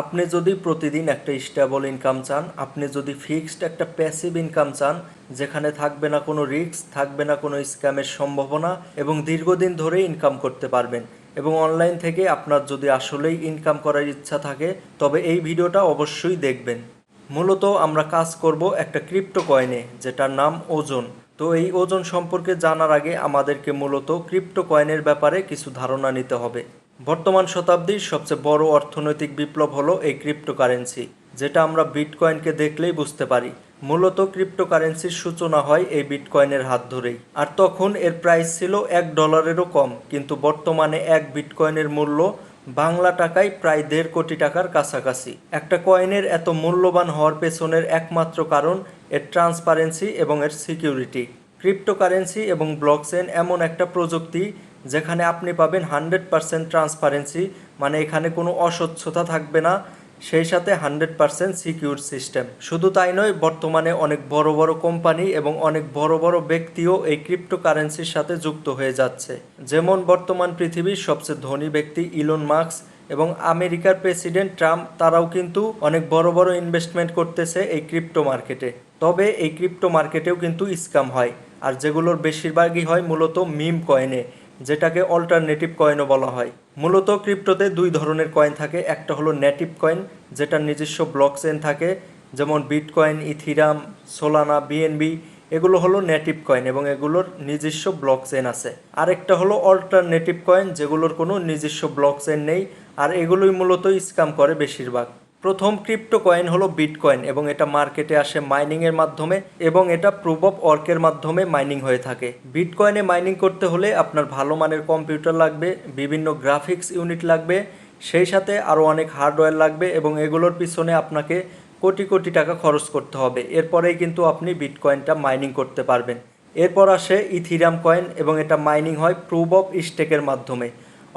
আপনি যদি প্রতিদিন একটা স্টেবল ইনকাম চান, আপনি যদি ফিক্সড একটা প্যাসিভ ইনকাম চান, যেখানে থাকবে না কোনো রিস্ক থাকবে না কোনো স্ক্যামের সম্ভাবনা এবং দীর্ঘদিন ধরে ইনকাম করতে পারবেন এবং অনলাইন থেকে আপনার যদি আসলেই ইনকাম করার ইচ্ছা থাকে, তবে এই ভিডিওটা অবশ্যই দেখবেন। মূলত আমরা কাজ করব একটা ক্রিপ্টো কয়েনে যেটার নাম ওজন। তো এই ওজন সম্পর্কে জানার আগে আমাদেরকে মূলত ক্রিপ্টো কয়েনের ব্যাপারে কিছু ধারণা নিতে হবে। বর্তমান শতাব্দীর সবচেয়ে বড় অর্থনৈতিক বিপ্লব হলো এই ক্রিপ্টোকারেন্সি, যেটা আমরা বিটকয়েনকে দেখলেই বুঝতে পারি। মূলত ক্রিপ্টোকারেন্সির সূচনা হয় এই বিটকয়েনের হাত ধরেই। আর তখন এর প্রাইস ছিল এক ডলারেরও কম, কিন্তু বর্তমানে এক বিটকয়েনের মূল্য বাংলা টাকায় প্রায় দেড় কোটি টাকার কাছাকাছি। একটা কয়েনের এত মূল্যবান হওয়ার পেছনের একমাত্র কারণ এর ট্রান্সপারেন্সি এবং এর সিকিউরিটি। ক্রিপ্টোকারেন্সি এবং ব্লকচেন এমন একটা প্রযুক্তি যেখানে আপনি পাবেন হান্ড্রেড পারসেন্ট ট্রান্সপারেন্সি মানে এখানে কোনো অস্বচ্ছতা থাকবে না, সেই সাথে হান্ড্রেড পারসেন্ট সিকিউর সিস্টেম। শুধু তাই নয়, বর্তমানে অনেক বড় বড় কোম্পানি এবং অনেক বড় বড় ব্যক্তিও এই ক্রিপ্টোকারেন্সির সাথে যুক্ত হয়ে যাচ্ছে। যেমন বর্তমান পৃথিবীর সবচেয়ে ধনী ব্যক্তি ইলন মার্কস এবং আমেরিকার প্রেসিডেন্ট ট্রাম্প, তারাও কিন্তু অনেক বড় বড় ইনভেস্টমেন্ট করতেছে এই ক্রিপ্টো মার্কেটে। তবে এই ক্রিপ্টো মার্কেটেও কিন্তু স্ক্যাম হয়, আর যেগুলোর বেশিরভাগই হয় মূলত মিম কয়েনে। যেটাকে অল্টারনেটিভ কয়েনও বলা হয়। মূলত ক্রিপ্টোতে দুই ধরনের কয়েন থাকে। একটা হলো নেটিভ কয়েন যেটার নিজস্ব ব্লক চেন থাকে, যেমন বিটকয়েন ইথিরাম সোলানা বিএনবি এগুলো হলো নেটিভ কয়েন এবং এগুলোর নিজস্ব ব্লক চেন আছে। আরেকটা হলো অল্টারনেটিভ কয়েন যেগুলোর কোনো নিজস্ব ব্লক চেন নেই, আর এগুলোই মূলত স্ক্যাম করে বেশিরভাগ। প্রথম ক্রিপ্টো কয়েন হলো বিটকয়েন এবং এটা মার্কেটে আসে মাইনিং এর মাধ্যমে এবং এটা প্রুফ অফ ওয়ার্কের মাধ্যমে মাইনিং হয়ে থাকে। বিটকয়েনে মাইনিং করতে হলে আপনার ভালো মানের কম্পিউটার লাগবে, বিভিন্ন গ্রাফিক্স ইউনিট লাগবে, সেই সাথে আরও অনেক হার্ডওয়্যার লাগবে এবং এগুলোর পিছনে আপনাকে কোটি কোটি টাকা খরচ করতে হবে। এরপরেই কিন্তু আপনি বিটকয়েনটা মাইনিং করতে পারবেন। এরপর আসে ইথিরাম কয়েন এবং এটা মাইনিং হয় প্রুফ অফ স্টেকের মাধ্যমে।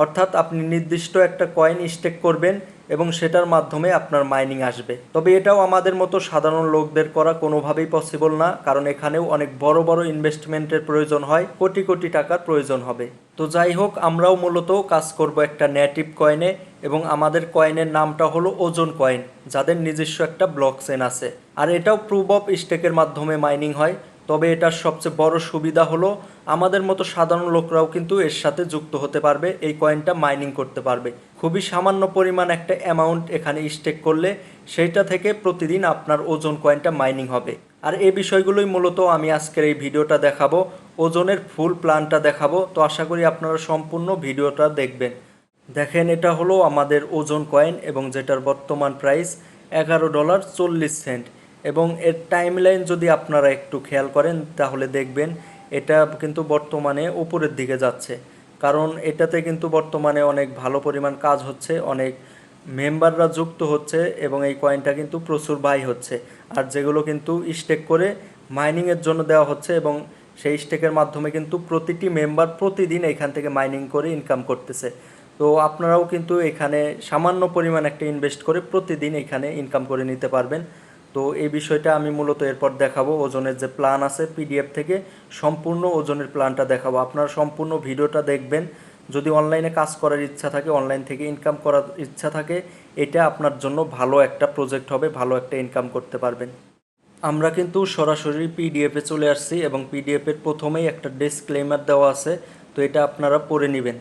অর্থাৎ আপনি নির্দিষ্ট একটা কয়েন স্টেক করবেন এবং সেটার মাধ্যমে আপনার মাইনিং আসবে। তবে এটাও আমাদের মতো সাধারণ লোকদের করা কোনোভাবেই পসিবল না, কারণ এখানেও অনেক বড় বড় ইনভেস্টমেন্টের প্রয়োজন হয়, কোটি কোটি টাকার প্রয়োজন হবে। তো যাই হোক, আমরাও মূলত কাজ করব একটা নেটিভ কয়েনে এবং আমাদের কয়েনের নামটা হলো ওজন কয়েন যাদের নিজস্ব একটা ব্লক চেন আছে। আর এটাও প্রুভ অফ স্টেকের মাধ্যমে মাইনিং হয়, তবে এটার সবচেয়ে বড় সুবিধা হলো আমাদের মতো সাধারণ লোকরাও কিন্তু এর সাথে যুক্ত হতে পারবে, এই কয়েনটা মাইনিং করতে পারবে। খুবই সামান্য পরিমাণ একটা অ্যামাউন্ট এখানে স্টেক করলে সেইটা থেকে প্রতিদিন আপনার ওজন কয়েনটা মাইনিং হবে। আর এই বিষয়গুলোই মূলত আমি আজকের এই ভিডিওটা দেখাবো, ওজনের ফুল প্ল্যানটা দেখাবো। তো আশা করি আপনারা সম্পূর্ণ ভিডিওটা দেখবেন। দেখেন, এটা হলো আমাদের ওজন কয়েন এবং যেটার বর্তমান প্রাইস এগারো ডলার চল্লিশ সেন্ট এবং এর টাইমলাইন যদি আপনারা একটু খেয়াল করেন, তাহলে দেখবেন এটা কিন্তু বর্তমানে উপরের দিকে যাচ্ছে। কারণ এটাতে কিন্তু বর্তমানে অনেক ভালো পরিমাণ কাজ হচ্ছে, অনেক মেম্বাররা যুক্ত হচ্ছে এবং এই কয়েনটা কিন্তু প্রচুর বাই হচ্ছে। আর যেগুলো কিন্তু স্টেক করে মাইনিংয়ের জন্য দেওয়া হচ্ছে এবং সেই স্টেকের মাধ্যমে কিন্তু প্রতিটি মেম্বার প্রতিদিন এখান থেকে মাইনিং করে ইনকাম করতেছে। তো আপনারাও কিন্তু এখানে সামান্য পরিমাণ একটা ইনভেস্ট করে প্রতিদিন এখানে ইনকাম করে নিতে পারবেন। তো এই বিষয়টা আমি মূলত এরপর দেখাবো। ওজনের যে প্ল্যান আছে পিডিএফ থেকে সম্পূর্ণ ওজনের প্ল্যানটা দেখাবো। আপনারা সম্পূর্ণ ভিডিওটা দেখবেন। যদি অনলাইনে কাজ করার ইচ্ছা থাকে অনলাইন থেকে ইনকাম করার ইচ্ছা থাকে, এটা আপনার জন্য ভালো একটা প্রজেক্ট হবে, ভালো একটা ইনকাম করতে পারবেন। আমরা কিন্তু সরাসরি পিডিএফে চলে আসছি এবং পিডিএফের প্রথমেই একটা ডিসক্লেমার দেওয়া আছে, তো এটা আপনারা পড়ে নেবেন।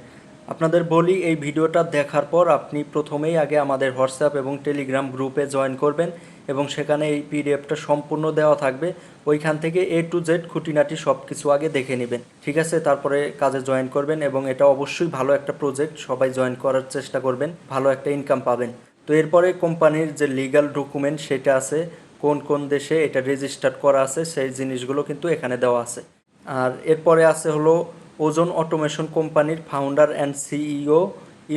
আপনাদের বলি, এই ভিডিওটা দেখার পর আপনি প্রথমেই আগে আমাদের হোয়াটসঅ্যাপ এবং টেলিগ্রাম গ্রুপে জয়েন করবেন। এবং সেখানে এই পিডিএফটা সম্পূর্ণ দেওয়া থাকবে। ওইখান থেকে এ টু জেড খুঁটিনাটি সব কিছু আগে দেখে নেবেন। ঠিক আছে? তারপরে কাজে জয়েন করবেন এবং এটা অবশ্যই ভালো একটা প্রজেক্ট সবাই জয়েন করার চেষ্টা করবেন। ভালো একটা ইনকাম পাবেন। তো এরপরে কোম্পানির যে লিগ্যাল ডকুমেন্ট সেটা আছে, কোন কোন দেশে এটা রেজিস্টার করা আছে, সেই জিনিসগুলো কিন্তু এখানে দেওয়া আছে। আর এরপরে আছে হলো ওজন অটোমেশন কোম্পানির founder and CEO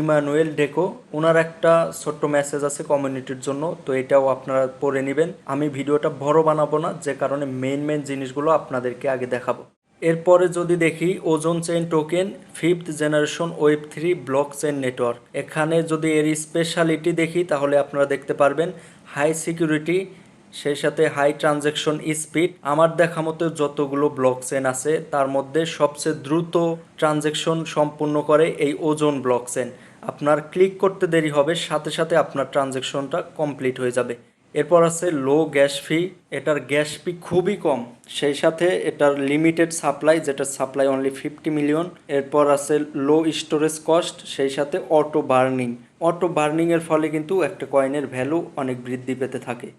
Emmanuel Deco, ওনার একটা ছোট্ট মেসেজ আছে কমিউনিটির জন্য, তো এটাও আপনারা পড়ে নেবেন। আমি ভিডিওটা বড় বানাবো না, যে কারণে মেন মেন জিনিসগুলো আপনাদেরকে আগে দেখাবো। এরপরে যদি দেখি ozone chain token fifth generation web three blockchain network এখানে যদি এর স্পেশালিটি দেখি, তাহলে আপনারা দেখতে পারবেন হাই সিকিউরিটি সেই সাথে হাই ট্রানজ্যাকশন স্পিড আমার দেখা মতো যতগুলো ব্লক চেন আছে, তার মধ্যে সবচেয়ে দ্রুত ট্রানজ্যাকশন সম্পূর্ণ করে এই ওজন ব্লক চেন আপনার ক্লিক করতে দেরি হবে, সাথে সাথে আপনার ট্রানজ্যাকশনটা কমপ্লিট হয়ে যাবে। এরপর আছে লো গ্যাস ফি এটার গ্যাস ফি খুবই কম। সেই সাথে এটার লিমিটেড সাপ্লাই যেটা সাপ্লাই অনলি ফিফটি মিলিয়ন এরপর আছে লো স্টোরেজ কস্ট সেই সাথে অটো বার্নিং অটো বার্নিংয়ের ফলে কিন্তু একটা কয়েনের ভ্যালু অনেক বৃদ্ধি পেতে থাকে।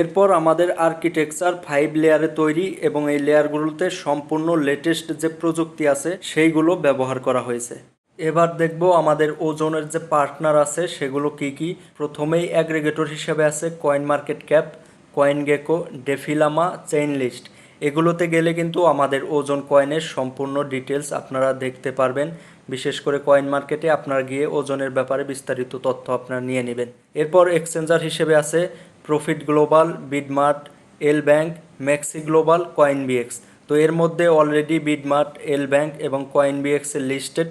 এরপর আমাদের আর্কিটেকচার ফাইভ লেয়ারে তৈরি এবং এই লেয়ারগুলোতে সম্পূর্ণ লেটেস্ট যে প্রযুক্তি আছে, সেইগুলো ব্যবহার করা হয়েছে। এবার দেখব আমাদের ওজনের যে পার্টনার আছে, সেগুলো কি কি? প্রথমেই অ্যাগ্রিগেটর হিসেবে আছে coin market cap coin gecko DefiLlama chain list এগুলোতে গেলে কিন্তু আমাদের ওজন কয়েনের সম্পূর্ণ ডিটেলস আপনারা দেখতে পারবেন। বিশেষ করে কয়েন মার্কেটে আপনারা গিয়ে ওজনের ব্যাপারে বিস্তারিত তথ্য আপনারা নিয়ে নেবেন। এরপর এক্সচেঞ্জার হিসেবে আছে profit global BitMart L bank maxi global coin BX তো এর মধ্যে অলরেডি বিডমার্ট এল ব্যাংক এবং কয়েন বিএক্সের লিস্টেড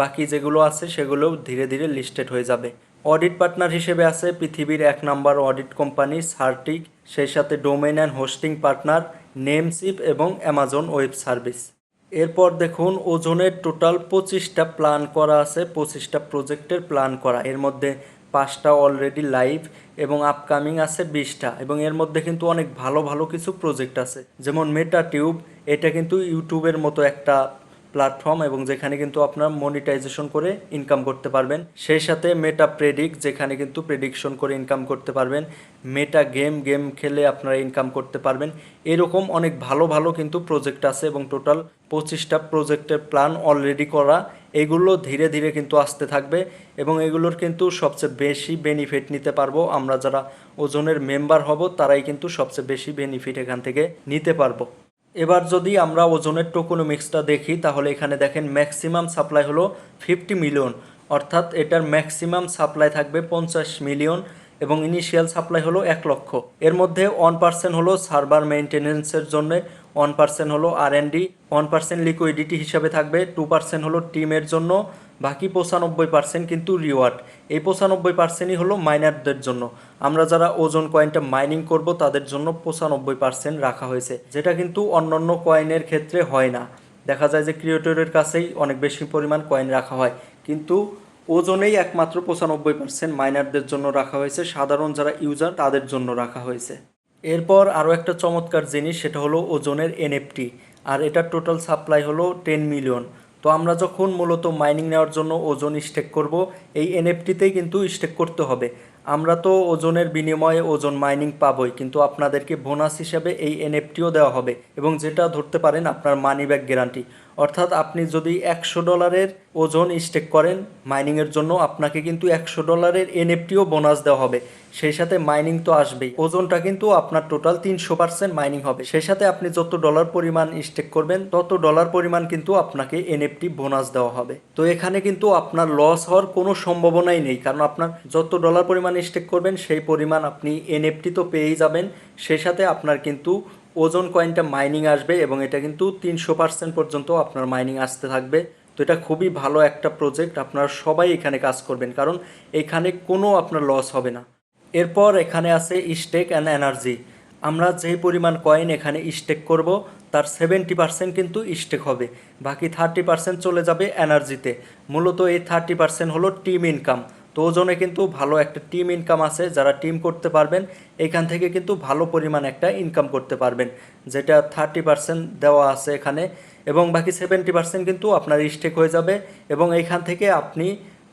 বাকি যেগুলো আছে সেগুলোও ধীরে ধীরে লিস্টেড হয়ে যাবে। অডিট পার্টনার হিসেবে আছে পৃথিবীর এক নাম্বার অডিট কোম্পানি সার্টিক সেই সাথে domain and hosting partner Namecheap এবং অ্যামাজন ওয়েব সার্ভিস এরপর দেখুন, ওজনের টোটাল পঁচিশটা প্ল্যান করা আছে, পঁচিশটা প্রজেক্টের প্ল্যান করা। এর মধ্যে পাঁচটা অলরেডি লাইভ এবং আপকামিং আছে বিশটা এবং এর মধ্যে কিন্তু অনেক ভালো ভালো কিছু প্রজেক্ট আছে। যেমন মেটা টিউব এটা কিন্তু ইউটিউবের মতো একটা প্ল্যাটফর্ম এবং যেখানে কিন্তু আপনার মনিটাইজেশন করে ইনকাম করতে পারবেন। সেই সাথে মেটা প্রেডিক যেখানে কিন্তু প্রেডিকশন করে ইনকাম করতে পারবেন। মেটা গেম গেম খেলে আপনারা ইনকাম করতে পারবেন। এরকম অনেক ভালো ভালো কিন্তু প্রজেক্ট আছে এবং টোটাল পঁচিশটা প্রজেক্টের প্ল্যান অলরেডি করা। এগুলো ধীরে ধীরে কিন্তু আসতে থাকবে এবং এগুলোর কিন্তু সবচেয়ে বেশি বেনিফিট নিতে পারব আমরা যারা ওজনের মেম্বার হব, তারাই কিন্তু সবচেয়ে বেশি বেনিফিট এখান থেকে নিতে পারব। এবার যদি আমরা ওজনের টোকোনমিক্সটা দেখি, তাহলে এখানে দেখেন ম্যাক্সিমাম সাপ্লাই হলো ফিফটি মিলিয়ন অর্থাৎ এটার ম্যাক্সিমাম সাপ্লাই থাকবে পঞ্চাশ মিলিয়ন এবং ইনিশিয়াল সাপ্লাই হলো এক লক্ষ। এর মধ্যে ওয়ান পার্সেন্ট হলো সার্ভার মেনটেনেন্সের জন্য ওয়ান পার্সেন্ট হলো R N D one percent liquidity হিসাবে থাকবে টু পার্সেন্ট হলো টিমের জন্য বাকি পঁচানব্বই পার্সেন্ট কিন্তু রিওয়ার্ড এই পঁচানব্বই পার্সেন্টই হলো মাইনারদের জন্য। আমরা যারা ওজন কয়েনটা মাইনিং করব, তাদের জন্য পঁচানব্বই পার্সেন্ট রাখা হয়েছে। যেটা কিন্তু অন্যান্য কয়েনের ক্ষেত্রে হয় না। দেখা যায় যে ক্রিয়েটরের কাছেই অনেক বেশি পরিমাণ কয়েন রাখা হয়। কিন্তু ওজনেই একমাত্র পঁচানব্বই পার্সেন্ট মাইনারদের জন্য রাখা হয়েছে। সাধারণ যারা ইউজার তাদের জন্য রাখা হয়েছে। এরপর আরও একটা চমৎকার জিনিস, সেটা হলো ওজনের এনএফটি আর এটার টোটাল সাপ্লাই হলো টেন মিলিয়ন তো আমরা যখন মূলত মাইনিং নেওয়ার জন্য ওজন স্টেক করব, এই এনএফটিতেই কিন্তু স্টেক করতে হবে। আমরা তো ওজনের বিনিময়ে ওজন মাইনিং পাবই, কিন্তু আপনাদেরকে বোনাস হিসাবে এই এনএফটিও দেওয়া হবে এবং যেটা ধরতে পারেন আপনার মানি ব্যাক গ্যারান্টি অর্থাৎ আপনি যদি একশো ডলারের ওজন স্টেক করেন মাইনিংয়ের জন্য আপনাকে কিন্তু একশো ডলারের এনএফটিও বোনাস দেওয়া হবে। সেই সাথে মাইনিং তো আসবেই। ওজনটা কিন্তু আপনার টোটাল তিনশো পার্সেন্ট মাইনিং হবে। সেই সাথে আপনি যত ডলার পরিমাণ স্টেক করবেন, তত ডলার পরিমাণ কিন্তু আপনাকে এনএফটি বোনাস দেওয়া হবে। তো এখানে কিন্তু আপনার লস হওয়ার কোনো সম্ভাবনাই নেই, কারণ আপনার যত ডলার পরিমাণ স্টেক করবেন, সেই পরিমাণ আপনি এনএফটি তো পেয়েই যাবেন। সেই সাথে আপনার কিন্তু ওজন কয়েনটা মাইনিং আসবে এবং এটা কিন্তু তিনশো পার্সেন্ট পর্যন্ত আপনার মাইনিং আসতে থাকবে। তো এটা খুবই ভালো একটা প্রজেক্ট আপনারা সবাই এখানে কাজ করবেন, কারণ এখানে কোনো আপনার লস হবে না। এরপর এখানে আছে স্টেক অ্যান্ড এনার্জি আমরা যে পরিমাণ কয়েন এখানে স্টেক করব, তার সেভেন্টি পার্সেন্ট কিন্তু স্টেক হবে। বাকি থার্টি পার্সেন্ট চলে যাবে এনার্জিতে মূলত এই থার্টি পার্সেন্ট হলো টিম ইনকাম তো ওজনে কিন্তু ভালো একটা টিম ইনকাম আছে, যারা টিম করতে পারবেন, এখান থেকে কিন্তু ভালো পরিমাণ একটা ইনকাম করতে পারবেন, যেটা থার্টি পার্সেন্ট দেওয়া আছে এখানে, এবং বাকি সেভেন্টি পার্সেন্ট কিন্তু আপনার স্টেক হয়ে যাবে, এবং এইখান থেকে আপনি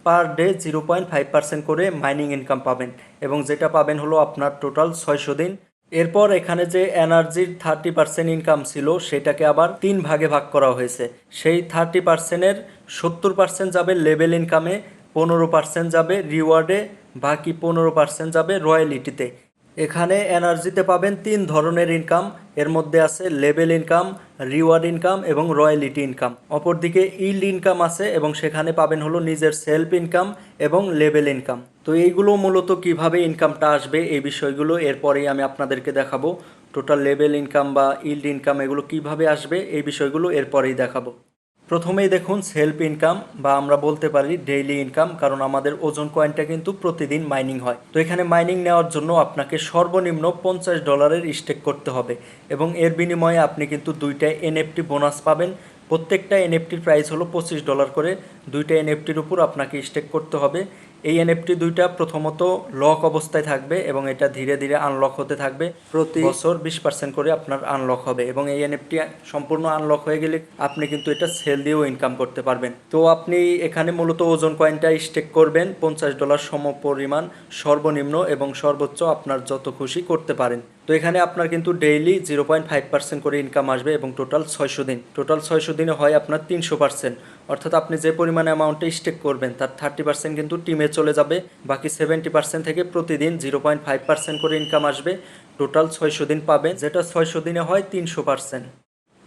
per day zero point five percent করে মাইনিং ইনকাম পাবেন, এবং যেটা পাবেন হলো আপনার টোটাল ছয়শো দিন। এরপর এখানে যে এনার্জির থার্টি পার্সেন্ট ইনকাম ছিল, সেটাকে আবার তিন ভাগে ভাগ করা হয়েছে, সেই থার্টি পার্সেন্টের সত্তর পার্সেন্ট যাবে লেভেল ইনকামে পনেরো পার্সেন্ট যাবে রিওয়ার্ডে, বাকি পনেরো পার্সেন্ট যাবে রয়্যালিটিতে। এখানে এনার্জিতে পাবেন তিন ধরনের ইনকাম, এর মধ্যে আছে লেভেল ইনকাম, রিওয়ার্ড ইনকাম এবং রয়্যালিটি ইনকাম। অপরদিকে ইল্ড ইনকাম আছে এবং সেখানে পাবেন হলো নিজের সেলফ ইনকাম এবং লেভেল ইনকাম। তো এইগুলো মূলত কীভাবে ইনকামটা আসবে এই বিষয়গুলো এরপরেই আমি আপনাদেরকে দেখাবো। টোটাল লেভেল ইনকাম বা ইল্ড ইনকাম এগুলো কীভাবে আসবে এই বিষয়গুলো এরপরেই দেখাবো। প্রথমেই দেখুন সেলফ ইনকাম বা আমরা বলতে পারি ডেইলি ইনকাম কারণ আমাদের ওজন কয়েনটা কিন্তু প্রতিদিন মাইনিং হয়। তো এখানে মাইনিং নেওয়ার জন্য আপনাকে সর্বনিম্ন পঞ্চাশ ডলারের স্টেক করতে হবে এবং এর বিনিময়ে আপনি কিন্তু দুইটা এনএফটি বোনাস পাবেন। প্রত্যেকটা এনএফটির প্রাইস হলো পঁচিশ ডলার করে, দুইটা এনএফটির উপর আপনাকে স্টেক করতে হবে। এই এনএফটি দুইটা প্রথমত লক অবস্থায় থাকবে এবং এটা ধীরে ধীরে আনলক হতে থাকবে। প্রতি বছর বিশ পার্সেন্ট করে আপনার আনলক হবে এবং এই এনএফটি সম্পূর্ণ আনলক হয়ে গেলে আপনি কিন্তু এটা সেল দিয়েও ইনকাম করতে পারবেন। তো আপনি এখানে মূলত ওজন কয়েনটা স্টেক করবেন পঞ্চাশ ডলার সম পরিমাণ সর্বনিম্ন এবং সর্বোচ্চ আপনার যত খুশি করতে পারেন। তো এখানে আপনার কিন্তু daily zero point five percent করে ইনকাম আসবে এবং টোটাল ছয়শো দিন। টোটাল ছয়শো দিনে হয় আপনার তিনশো পার্সেন্ট অর্থাৎ আপনি যে পরিমাণ অ্যামাউন্টে স্টেক করবেন, তার থার্টি পার্সেন্ট কিন্তু টিমে চলে যাবে। বাকি সেভেন্টি পার্সেন্ট থেকে প্রতিদিন জিরো পয়েন্ট ফাইভ পার্সেন্ট করে ইনকাম আসবে। টোটাল ছয়শো দিন পাবেন, যেটা ছয়শো দিনে হয় তিনশো পার্সেন্ট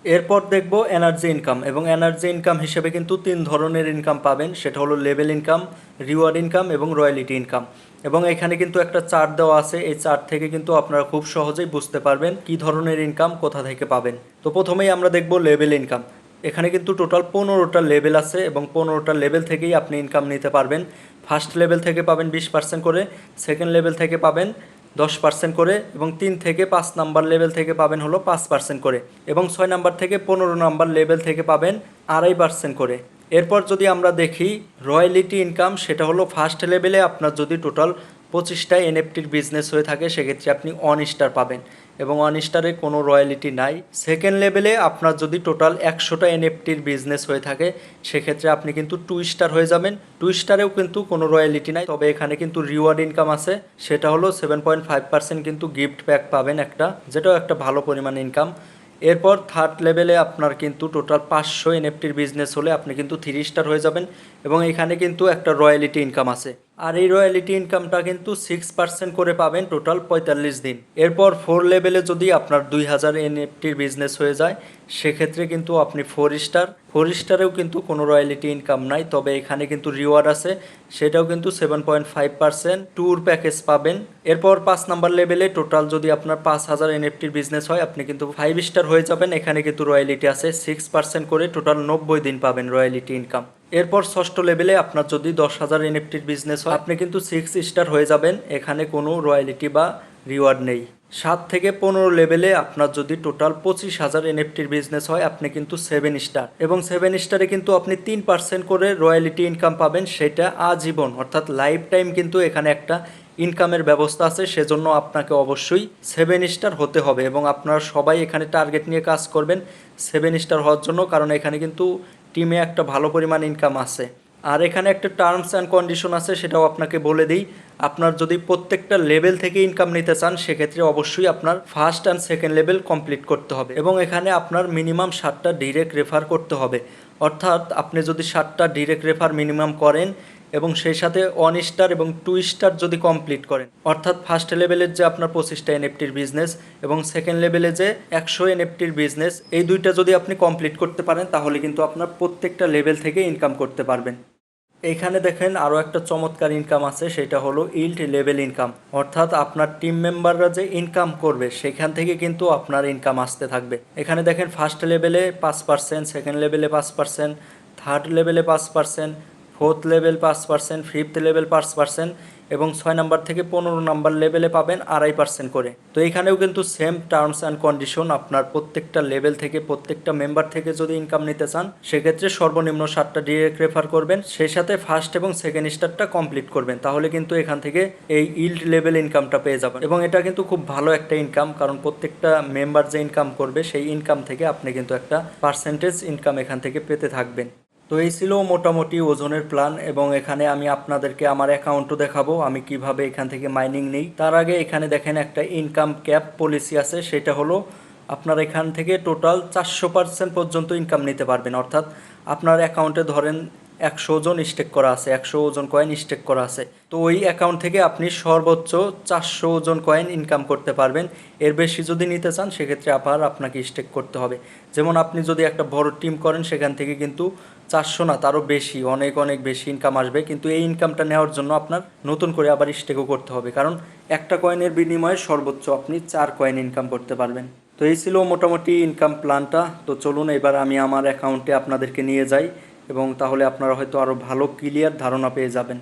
এরপর দেখব এনার্জি ইনকাম এবং এনার্জি ইনকাম হিসেবে কিন্তু তিন ধরনের ইনকাম পাবেন। সেটা হলো লেভেল ইনকাম রিওয়ার্ড ইনকাম এবং রয়্যালিটি ইনকাম এবং এখানে কিন্তু একটা চার্ট দেওয়া আছে। এই চার্ট থেকে কিন্তু আপনারা খুব সহজেই বুঝতে পারবেন কি ধরনের ইনকাম কোথা থেকে পাবেন। তো প্রথমেই আমরা দেখব লেভেল ইনকাম এখানে কিন্তু টোটাল পনেরোটা লেভেল আছে এবং পনেরোটা লেভেল থেকেই আপনি ইনকাম নিতে পারবেন। ফার্স্ট লেভেল থেকে পাবেন বিশ পার্সেন্ট করে সেকেন্ড লেভেল থেকে পাবেন দশ পার্সেন্ট করে এবং তিন থেকে পাঁচ নাম্বার লেভেল থেকে পাবেন হলো পাঁচ পার্সেন্ট করে এবং ছয় নাম্বার থেকে পনেরো নাম্বার লেভেল থেকে পাবেন আড়াই পার্সেন্ট করে। এরপর যদি আমরা দেখি রয়্যালিটি ইনকাম, সেটা হলো ফার্স্ট লেভেলে আপনার যদি টোটাল পঁচিশটা এনএফটির বিজনেস হয়ে থাকে, সেক্ষেত্রে আপনি ওয়ান স্টার পাবেন এবং ওয়ান স্টারে কোনো রয়্যালিটি নাই। সেকেন্ড লেভেলে আপনার যদি টোটাল একশোটা এনএফটির বিজনেস হয়ে থাকে, সেক্ষেত্রে আপনি কিন্তু টু স্টার হয়ে যাবেন। টু স্টারেও কিন্তু কোনো রয়্যালিটি নাই, তবে এখানে কিন্তু রিওয়ার্ড ইনকাম আছে। সেটা হলো সেভেন পয়েন্ট ফাইভ পার্সেন্ট কিন্তু গিফট প্যাক পাবেন একটা, যেটাও একটা ভালো পরিমাণ ইনকাম এরপর থার্ড লেভেলে আপনার কিন্তু টোটাল পাঁচশো এনএফটির বিজনেস হলে আপনি কিন্তু থ্রি স্টার হয়ে যাবেন এবং এখানে কিন্তু একটা রয়্যালিটি ইনকাম আছে। আর এই রয়্যালিটি ইনকামটা কিন্তু সিক্স পার্সেন্ট করে পাবেন টোটাল পঁয়তাল্লিশ দিন। এরপর ফোর লেভেলে যদি আপনার দুই হাজার এনএফটির বিজনেস হয়ে যায়, সেক্ষেত্রে কিন্তু আপনি ফোর স্টার ফোর স্টারেও কিন্তু কোনো রয়্যালিটি ইনকাম নাই, তবে এখানে কিন্তু রিওয়ার্ড আছে, সেটাও কিন্তু seven point five percent tour package পাবেন। এরপর পাঁচ নাম্বার লেভেলে টোটাল যদি আপনার পাঁচ হাজার এনএফটির বিজনেস হয়, আপনি কিন্তু ফাইভ স্টার হয়ে যাবেন। এখানে কিন্তু রয়্যালিটি আছে সিক্স পার্সেন্ট করে টোটাল নব্বই দিন পাবেন রয়্যালিটি ইনকাম এরপর ষষ্ঠ লেভেলে আপনার যদি দশ হাজার এনএফটির বিজনেস হয়, আপনি কিন্তু সিক্স স্টার হয়ে যাবেন। এখানে কোনো রয়্যালিটি বা রিওয়ার্ড নেই। সাত থেকে পনেরো লেভেলে আপনার যদি টোটাল পঁচিশ হাজার এনএফটির বিজনেস হয়, আপনি কিন্তু সেভেন স্টার এবং সেভেন স্টারে কিন্তু আপনি তিন পার্সেন্ট করে রয়্যালিটি ইনকাম পাবেন, সেটা আজীবন, অর্থাৎ লাইফ টাইম কিন্তু এখানে একটা ইনকামের ব্যবস্থা আছে। সেজন্য আপনাকে অবশ্যই সেভেন স্টার হতে হবে এবং আপনারা সবাই এখানে টার্গেট নিয়ে কাজ করবেন সেভেন স্টার হওয়ার জন্য, কারণ এখানে কিন্তু টিমে একটা ভালো পরিমাণ ইনকাম আছে। আর এখানে একটা টার্মস অ্যান্ড কন্ডিশন আছে, সেটাও আপনাকে বলে দিই। আপনার যদি প্রত্যেকটা লেভেল থেকে ইনকাম নিতে চান, সেক্ষেত্রে অবশ্যই আপনার first and second level complete করতে হবে এবং এখানে আপনার মিনিমাম সাতটা ডিরেক্ট রেফার করতে হবে। অর্থাৎ আপনি যদি সাতটা ডিরেক্ট রেফার মিনিমাম করেন এবং সেই সাথে ওয়ান স্টার এবং টু স্টার যদি কমপ্লিট করেন। অর্থাৎ ফার্স্ট লেভেলের যে আপনার পঁচিশটা এনএফটির বিজনেস এবং সেকেন্ড লেভেলে যে একশো এনএফটির বিজনেস এই দুইটা যদি আপনি কমপ্লিট করতে পারেন, তাহলে কিন্তু আপনার প্রত্যেকটা লেভেল থেকে ইনকাম করতে পারবেন। এখানে দেখেন আরও একটা চমৎকার ইনকাম আছে, সেটা হলো ইল্ড লেভেল ইনকাম অর্থাৎ আপনার টিম মেম্বাররা যে ইনকাম করবে, সেখান থেকে কিন্তু আপনার ইনকাম আসতে থাকবে। এখানে দেখেন ফার্স্ট লেভেলে পাঁচ পার্সেন্ট সেকেন্ড লেভেলে পাঁচ পার্সেন্ট থার্ড লেভেলে পাঁচ পার্সেন্ট ফোর্থ লেভেল পাঁচ পার্সেন্ট ফিফথ লেভেল পাঁচ পার্সেন্ট এবং ছয় নাম্বার থেকে পনেরো নাম্বার লেভেলে পাবেন আড়াই পার্সেন্ট করে। তো এখানেও কিন্তু সেম টার্মস অ্যান্ড কন্ডিশন আপনার প্রত্যেকটা লেভেল থেকে, প্রত্যেকটা মেম্বার থেকে যদি ইনকাম নিতে চান, সেক্ষেত্রে সর্বনিম্ন সাতটা ডিরেক্ট রেফার করবেন। সেই সাথে ফার্স্ট এবং সেকেন্ড স্টারটা কমপ্লিট করবেন। তাহলে কিন্তু এখান থেকে এই ইল্ড লেভেল ইনকামটা পেয়ে যাবেন। এবং এটা কিন্তু খুব ভালো একটা ইনকাম কারণ প্রত্যেকটা মেম্বার যে ইনকাম করবে, সেই ইনকাম থেকে আপনি কিন্তু একটা পার্সেন্টেজ ইনকাম এখান থেকে পেতে থাকবেন। তো এই ছিল মোটামুটি ওজনের প্ল্যান এবং এখানে আমি আপনাদেরকে আমার অ্যাকাউন্টও দেখাবো, আমি কীভাবে এখান থেকে মাইনিং নেই। তার আগে এখানে দেখেন একটা ইনকাম ক্যাপ পলিসি আছে, সেটা হলো আপনার এখান থেকে টোটাল চারশো পার্সেন্ট পর্যন্ত ইনকাম নিতে পারবেন। অর্থাৎ আপনার অ্যাকাউন্টে ধরেন একশো ওজন স্টেক করা আছে, একশো ওজন কয়েন স্টেক করা আছে। তো ওই অ্যাকাউন্ট থেকে আপনি সর্বোচ্চ চারশো ওজন কয়েন ইনকাম করতে পারবেন। এর বেশি যদি নিতে চান, সেক্ষেত্রে আবার আপনাকে স্টেক করতে হবে। যেমন আপনি যদি একটা বড় টিম করেন, সেখান থেকে কিন্তু চারশো না, তারও বেশি, অনেক অনেক বেশি ইনকাম আসবে। কিন্তু এই ইনকামটা নেওয়ার জন্য আপনার নতুন করে আবার স্টেকও করতে হবে। কারণ একটা কয়েনের বিনিময়ে সর্বোচ্চ আপনি চার কয়েন ইনকাম করতে পারবেন। তো এই ছিল মোটামুটি ইনকাম প্ল্যানটা তো চলুন, এবার আমি আমার অ্যাকাউন্টে আপনাদেরকে নিয়ে যাই। এবং তাহলে আপনারা হয়তো আরও ভালো ক্লিয়ার ধারণা পেয়ে যাবেন।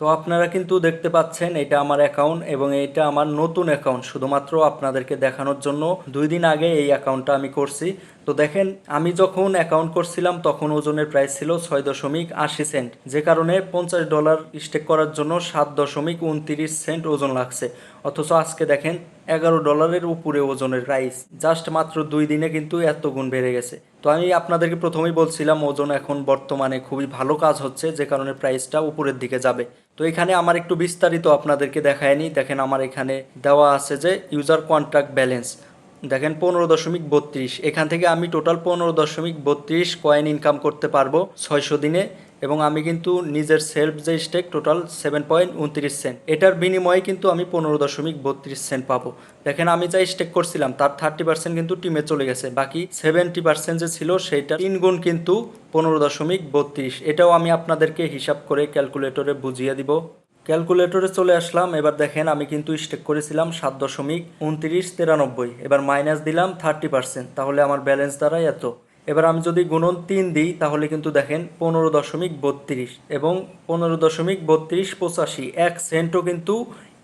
তো আপনারা কিন্তু দেখতে পাচ্ছেন, এটা আমার অ্যাকাউন্ট এবং এটা আমার নতুন অ্যাকাউন্ট শুধুমাত্র আপনাদেরকে দেখানোর জন্য দুই দিন আগে এই অ্যাকাউন্টটা আমি করছি। তো দেখেন, আমি যখন অ্যাকাউন্ট করছিলাম তখন ওজনের প্রাইস ছিল ছয় দশমিক আশি সেন্ট যে কারণে পঞ্চাশ ডলার স্টেক করার জন্য সাত দশমিক উনতিরিশ সেন্ট ওজন লাগছে। অথচ আজকে দেখেন, এগারো ডলারের উপরে ওজনের প্রাইস জাস্ট মাত্র দুই দিনে কিন্তু এত গুণ বেড়ে গেছে। তো আমি আপনাদেরকে প্রথমেই বলছিলাম, ওজন এখন বর্তমানে খুবই ভালো কাজ হচ্ছে, যে কারণে প্রাইসটা উপরের দিকে যাবে। তো এখানে আমার একটু বিস্তারিত আপনাদেরকে দেখায়নি দেখেন, আমার এখানে দেওয়া আছে যে ইউজার কন্ট্রাক্ট ব্যালেন্স দেখেন, পনেরো দশমিক বত্রিশ। এখান থেকে আমি টোটাল পনেরো দশমিক বত্রিশ কয়েন ইনকাম করতে পারব ছয়শো দিনে এবং আমি কিন্তু নিজের সেলফ যে স্টেক টোটাল সেভেন পয়েন্ট উনত্রিশ সেন্ট এটার বিনিময়ে কিন্তু আমি পনেরো দশমিক বত্রিশ সেন্ট পাবো। দেখেন, আমি যা স্টেক করছিলাম, তার থার্টি পার্সেন্ট কিন্তু টিমে চলে গেছে। বাকি সেভেন্টি পার্সেন্ট যে ছিল সেইটা তিন গুণ কিন্তু পনেরো দশমিক বত্রিশ। এটাও আমি আপনাদেরকে হিসাব করে ক্যালকুলেটরে বুঝিয়ে দিব। ক্যালকুলেটরে চলে আসলাম। এবার দেখেন আমি কিন্তু স্টেক করেছিলাম সাত দশমিক উনত্রিশ তিরানব্বই। এবার মাইনাস দিলাম থার্টি পার্সেন্ট তাহলে আমার ব্যালেন্স দাঁড়ায় এত। এবার আমি যদি গুণন তিন দিই, তাহলে কিন্তু দেখেন পনেরো দশমিক বত্রিশ এবং পনেরো দশমিক বত্রিশ পঁচাশি। এক সেন্টও কিন্তু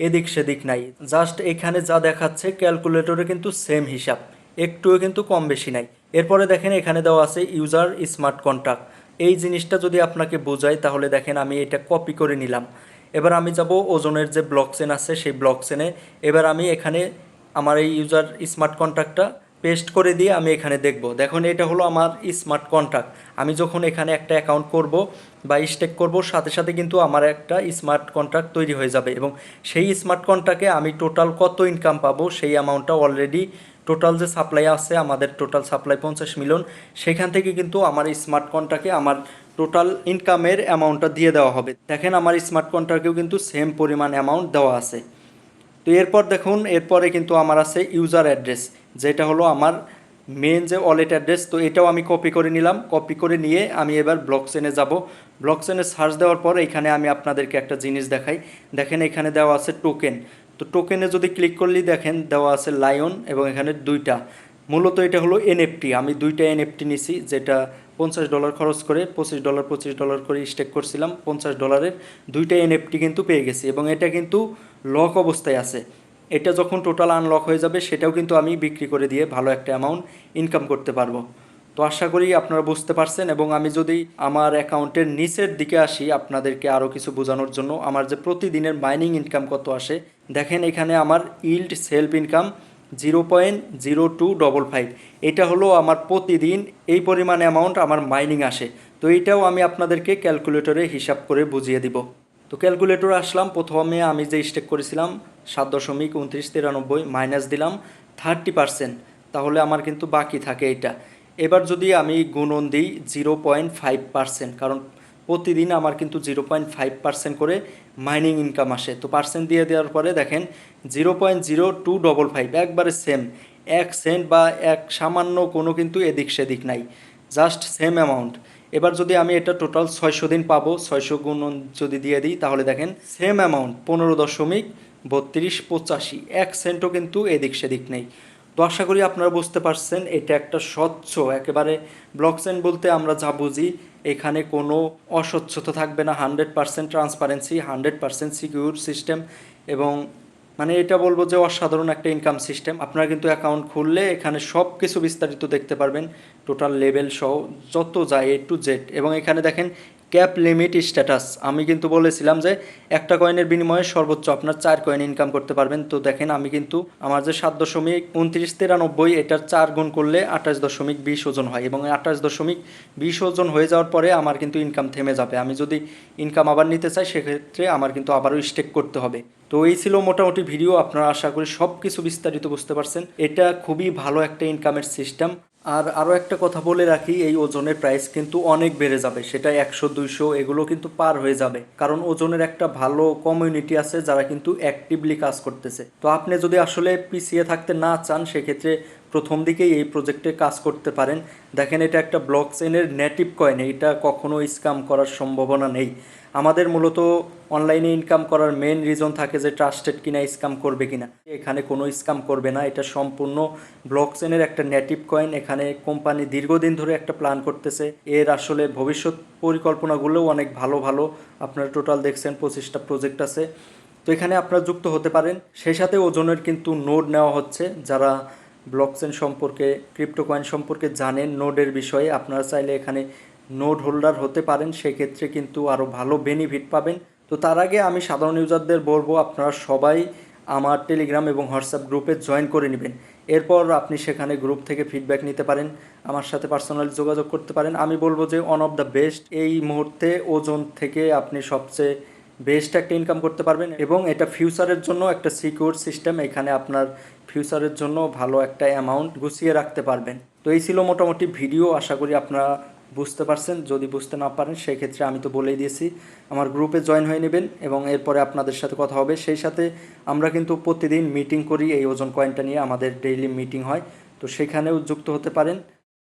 এদিক সেদিক নাই। জাস্ট এখানে যা দেখাচ্ছে ক্যালকুলেটরে কিন্তু সেম হিসাব। একটুও কিন্তু কম বেশি নাই। এরপরে দেখেন এখানে দেওয়া আছে ইউজার স্মার্ট কন্ট্যাক্ট এই জিনিসটা যদি আপনাকে বোঝায় তাহলে দেখেন আমি এটা কপি করে নিলাম। এবার আমি যাব ওজনের যে ব্লক চেন আছে, সেই ব্লক চেনে এবার আমি এখানে আমার এই ইউজার স্মার্ট কন্ট্যাক্টটা পেস্ট করে দিয়ে আমি এখানে দেখব। দেখুন, এটা হলো আমার স্মার্ট কন্ট্যাক্ট আমি যখন এখানে একটা অ্যাকাউন্ট করব বা স্টেক করব, সাথে সাথে কিন্তু আমার একটা স্মার্ট কন্ট্রাক্ট তৈরি হয়ে যাবে এবং সেই স্মার্ট কন্ট্রাক্টে আমি টোটাল কত ইনকাম পাবো, সেই অ্যামাউন্টটা অলরেডি টোটাল যে সাপ্লাই আছে, আমাদের টোটাল সাপ্লাই পঞ্চাশ মিলিয়ন সেখান থেকে কিন্তু আমার স্মার্ট কন্ট্রাক্টে আমার টোটাল ইনকামের অ্যামাউন্টটা দিয়ে দেওয়া হবে। দেখেন আমার স্মার্ট কন্ট্রাক্টেও কিন্তু সেম পরিমাণ অ্যামাউন্ট দেওয়া আছে। তো এরপর দেখুন, এরপরে কিন্তু আমার আছে ইউজার অ্যাড্রেস, যেটা হলো আমার মেন যে ওয়ালেট অ্যাড্রেস, তো এটাও আমি কপি করে নিলাম। কপি করে নিয়ে আমি এবার ব্লক চেনে যাব। ব্লক চেনে সার্চ দেওয়ার পর এখানে আমি আপনাদেরকে একটা জিনিস দেখাই। দেখেন এখানে দেওয়া আছে টোকেন তো টোকেনে যদি ক্লিক করলেই দেখেন দেওয়া আছে লায়ন এবং এখানে দুইটা। মূলত এটা হলো এনএফটি আমি দুইটা এনএফটি নিছি, যেটা পঞ্চাশ ডলার খরচ করে পঁচিশ ডলার পঁচিশ ডলার করে স্টেক করছিলাম, পঞ্চাশ ডলারের দুইটা এনএফটি কিন্তু পেয়ে গেছি এবং এটা কিন্তু লক অবস্থায় আছে। এটা যখন টোটাল আনলক হয়ে যাবে, সেটাও কিন্তু আমি বিক্রি করে দিয়ে ভালো একটা অ্যামাউন্ট ইনকাম করতে পারব। তো আশা করি আপনারা বুঝতে পারছেন এবং আমি যদি আমার অ্যাকাউন্টের নিচের দিকে আসি আপনাদেরকে আরও কিছু বোঝানোর জন্য, আমার যে প্রতিদিনের মাইনিং ইনকাম কত আসে, দেখেন এখানে আমার yield self income zero point zero two double five. এটা হলো আমার প্রতিদিন এই পরিমাণ অ্যামাউন্ট আমার মাইনিং আসে। তো এইটাও আমি আপনাদেরকে ক্যালকুলেটরে হিসাব করে বুঝিয়ে দিব। তো ক্যালকুলেটর আসলাম, প্রথমে আমি যে স্টেক করেছিলাম, সাত দশমিক উনত্রিশ তিরানব্বই মাইনাস দিলাম থার্টি পার্সেন্ট তাহলে আমার কিন্তু বাকি থাকে এটা। এবার যদি আমি গুণন দিই, জিরো পয়েন্ট ফাইভ পার্সেন্ট, কারণ প্রতিদিন আমার কিন্তু জিরো পয়েন্ট ফাইভ পার্সেন্ট করে মাইনিং ইনকাম আসে। তো পার্সেন্ট দিয়ে দেওয়ার পরে দেখেন zero point zero two double five একবারে সেম এক সেন্ট বা এক সামান্য কোনো কিন্তু এদিক সেদিক নাই। জাস্ট সেম অ্যামাউন্ট এবার যদি আমি এটা টোটাল ছয়শো দিন পাবো, ছয়শো গুণ যদি দিয়ে দিই, তাহলে দেখেন সেম অ্যামাউন্ট পনেরো দশমিক বত্রিশ পঁচাশি। এক সেন্টও কিন্তু এদিক সেদিক নেই। তো আশা করি আপনারা বুঝতে পারছেন, এটা একটা স্বচ্ছ, একেবারে ব্লক চেন বলতে আমরা যা বুঝি, এখানে কোনো অস্বচ্ছতা থাকবে না hundred percent transparency hundred percent secure system এবং মানে এটা বলব যে অসাধারণ একটা ইনকাম সিস্টেম আপনারা কিন্তু অ্যাকাউন্ট খুললে এখানে সব কিছু বিস্তারিত দেখতে পারবেন টোটাল লেভেল সহ যত যায় এ টু জেড এবং এখানে দেখেন ক্যাপ লিমিট স্ট্যাটাস। আমি কিন্তু বলেছিলাম যে একটা কয়েনের বিনিময়ে সর্বোচ্চ আপনার চার কয়েন ইনকাম করতে পারবেন। তো দেখেন, আমি কিন্তু আমার যে সাত দশমিক উনত্রিশ তিরানব্বই, এটার চার গুণ করলে আঠাশ দশমিক বিশ ওজন হয় এবং আঠাশ দশমিক বিশ ওজন হয়ে যাওয়ার পরে আমার কিন্তু ইনকাম থেমে যাবে। আমি যদি ইনকাম আবার নিতে চাই, সেক্ষেত্রে আমার কিন্তু আবারও স্টেক করতে হবে। তো এই ছিল মোটামুটি ভিডিও আপনারা আশা করি সব কিছু বিস্তারিত বুঝতে পারছেন। এটা খুবই ভালো একটা ইনকামের সিস্টেম আর আরও একটা কথা বলে রাখি, এই ওজনের প্রাইস কিন্তু অনেক বেড়ে যাবে। সেটা একশো, দুইশো, এগুলো কিন্তু পার হয়ে যাবে। কারণ ওজনের একটা ভালো কমিউনিটি আছে যারা কিন্তু অ্যাক্টিভলি কাজ করতেছে। তো আপনি যদি আসলে পিছিয়ে থাকতে না চান, সেক্ষেত্রে প্রথম দিকেই এই প্রজেক্টে কাজ করতে পারেন। দেখেন, এটা একটা ব্লক চেনের নেটিভ কয়েন এটা কখনো স্ক্যাম করার সম্ভাবনা নেই। আমাদের মূলত অনলাইনে ইনকাম করার মেন রিজন থাকে যে ট্রাস্টেড কিনা স্ক্যাম করবে কিনা। এখানে কোনো স্ক্যাম করবে না, এটা সম্পূর্ণ ব্লক চেনের একটা নেটিভ কয়েন এখানে কোম্পানি দীর্ঘদিন ধরে একটা প্ল্যান করতেছে। এর আসলে ভবিষ্যৎ পরিকল্পনাগুলোও অনেক ভালো ভালো। আপনারা টোটাল দেখছেন পঁচিশটা প্রজেক্ট আছে। তো এখানে আপনারা যুক্ত হতে পারেন। সেই সাথে ওজনের কিন্তু নোট নেওয়া হচ্ছে। যারা ব্লকচেন সম্পর্কে ক্রিপ্টো কয়েন সম্পর্কে জানেন। নোডের বিষয়ে আপনারা চাইলে এখানে নোড হোল্ডার হতে পারেন। সেক্ষেত্রে কিন্তু আরও ভালো বেনিফিট পাবেন। তো তার আগে আমি সাধারণ ইউজারদের বলব, আপনারা সবাই আমার টেলিগ্রাম এবং হোয়াটসঅ্যাপ গ্রুপে জয়েন করে নেবেন। এরপর আপনি সেখানে গ্রুপ থেকে ফিডব্যাক নিতে পারেন, আমার সাথে পার্সোনালি যোগাযোগ করতে পারেন। আমি বলব যে ওয়ান অফ দ্য বেস্ট এই মুহূর্তে ওজন থেকে আপনি সবচেয়ে বেস্ট একটা ইনকাম করতে পারবেন এবং এটা ফিউচারের জন্য একটা সিকিউর সিস্টেম এখানে আপনার ফিউচারের জন্য ভালো একটা অ্যামাউন্ট গুছিয়ে রাখতে পারবেন। তো এই ছিল মোটামুটি ভিডিও আশা করি আপনারা বুঝতে পারছেন। যদি বুঝতে না পারেন, সেক্ষেত্রে আমি তো বলেই দিয়েছি, আমার গ্রুপে জয়েন হয়ে নেবেন এবং এরপরে আপনাদের সাথে কথা হবে। সেই সাথে আমরা কিন্তু প্রতিদিন মিটিং করি, এই ওজন কয়েনটা নিয়ে আমাদের ডেইলি মিটিং হয়। তো সেখানেও যুক্ত হতে পারেন।